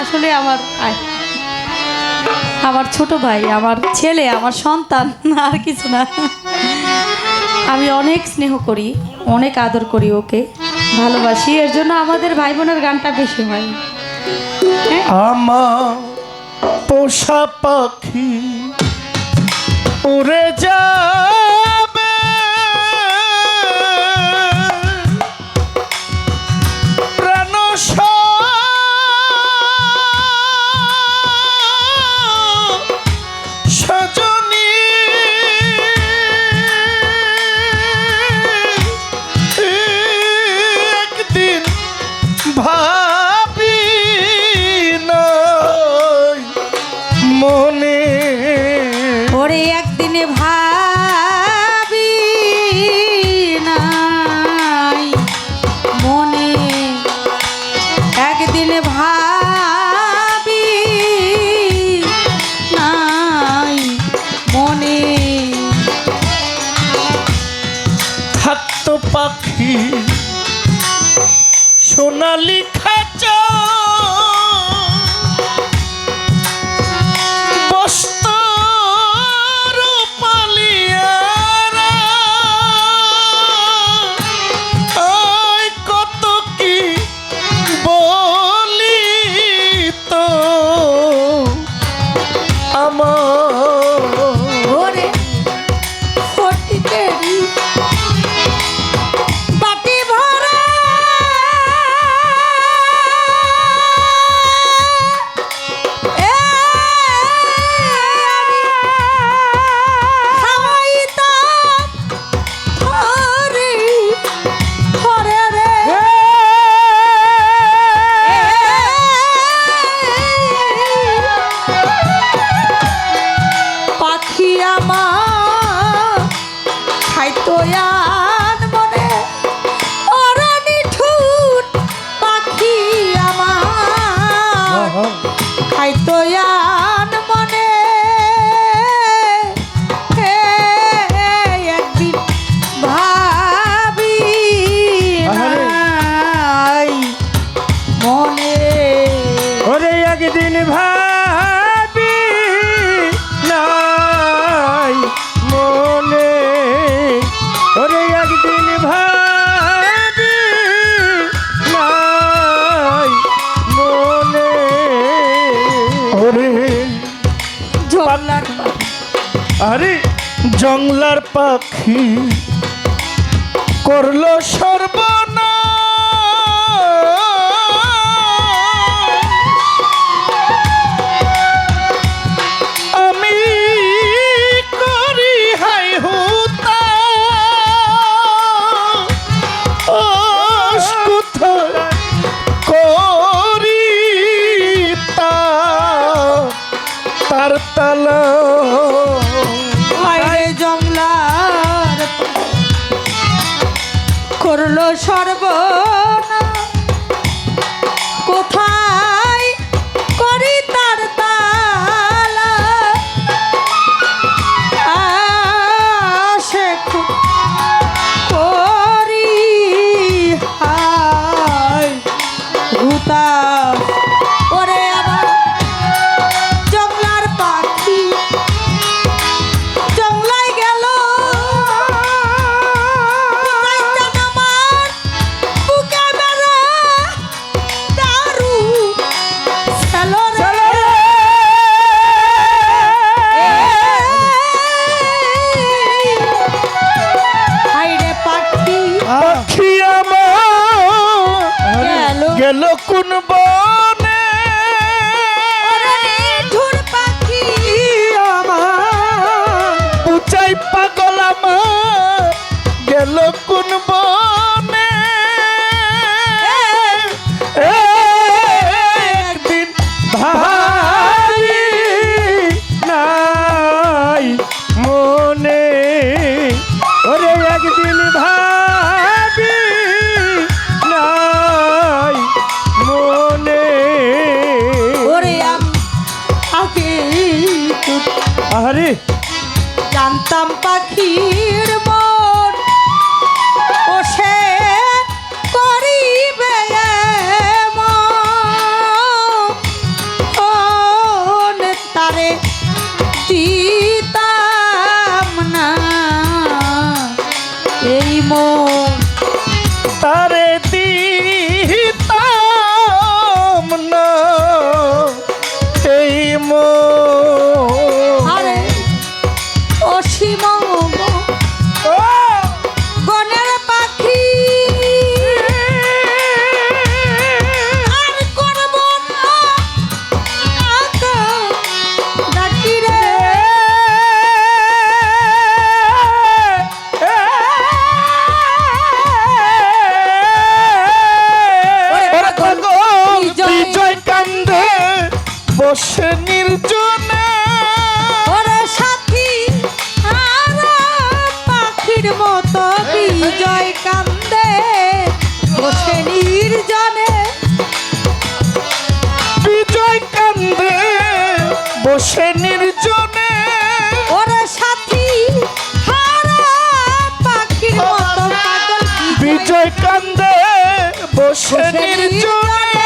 আসলে আমার আমার ছোট ভাই, আমার ছেলে, আমার সন্তান, আর কিছু না। আমি অনেক স্নেহ করি, অনেক আদর করি ওকে, ভালোবাসি। এর জন্য আমাদের ভাই বোনের গানটা বেশি হয়। হ্যাঁ? আমার পোষা পাখি উড়ে যাবে পাখি সোনালি খাঁচা। আমার খাইতো জল্লার আরে জংলার পাখি। করল সর্বনা তার তাল। জংলার করল সর্ব কোথায় গেল। কোন বনে? ওরে নিঠুর পাখি। আমার উচাই পাগল আমার গেল কোন বনে? একদিন ভাবি নাই মনে। ওরে একদিন ভাবি জানতাম পাখির মন। ও সে করিবে তারে তিতাম না। এই মন। তারে সীমা বসে নির্জনে। ওরা সাথী পাখির বিজয় কান্দে বসে নির্জনে।